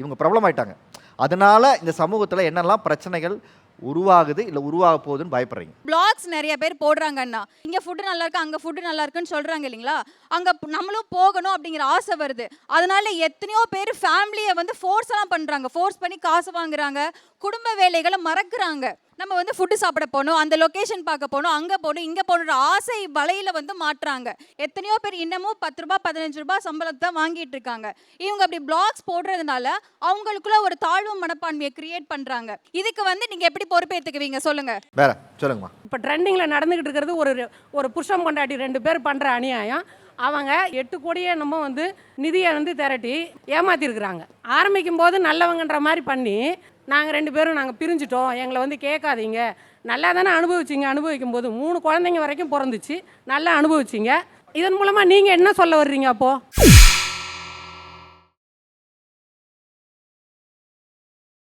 இவங்க பிரபலம் ஆயிட்டாங்க. அதனால இந்த சமூகத்தில் என்னெல்லாம் பிரச்சனைகள் உருவாகுது இல்லை உருவாக போகுதுன்னு பயப்படுறீங்க? பிளாக்ஸ் நிறைய பேர் போடுறாங்கன்னா இங்கே ஃபுட்டு நல்லா இருக்கு? அங்கே ஃபுட்டு நல்லா இருக்குன்னு சொல்றாங்க இல்லைங்களா? அங்கே நம்மளும் போகணும் அப்படிங்கிற ஆசை வருது. அதனால எத்தனையோ பேர் ஃபேமிலியை வந்து ஃபோர்ஸ் எல்லாம் ஃபோர்ஸ் பண்ணி காசு வாங்குறாங்க. குடும்ப வேலைகளை மறக்கிறாங்க. நம்ம வந்து ஃபுட்டு சாப்பிட போகணும் அந்த லொகேஷன் பார்க்க போகணும் அங்கே போகணும் இங்கே போகணுன்ற ஆசை வலையில வந்து மாட்டுறாங்க. எத்தனையோ பேர் இன்னமும் பத்து ரூபாய் பதினஞ்சு ரூபாய் சம்பளத்தை தான் வாங்கிட்டு இருக்காங்க. இவங்க அப்படி பிளாக்ஸ் போடுறதுனால அவங்களுக்குள்ள ஒரு தாழ்வு மனப்பான்மையை கிரியேட் பண்றாங்க. இதுக்கு வந்து நீங்க எப்படி பொறுப்பேற்றுக்குவீங்க சொல்லுங்க. வேற சொல்லுங்கம்மா. இப்போ ட்ரெண்டிங்கில் நடந்துக்கிட்டு இருக்கிறது ஒரு ஒரு புருஷன் பொண்டாட்டி ரெண்டு பேர் பண்ணுற அநியாயம். அவங்க எட்டு கோடியே நம்ம வந்து நிதியை வந்து திரட்டி ஏமாத்திருக்கிறாங்க. ஆரம்பிக்கும் போது நல்லவங்கன்ற மாதிரி பண்ணி நாங்கள் ரெண்டு பேரும் நாங்கள் பிரிஞ்சிட்டோம். எங்களை வந்து கேட்காதீங்க. நல்லா தானே அனுபவிச்சிங்க. அனுபவிக்கும் போது மூணு குழந்தைங்க வரைக்கும் பிறந்துச்சு. நல்லா அனுபவிச்சிங்க. இதன் மூலமாக நீங்கள் என்ன சொல்ல வர்றீங்க அப்போது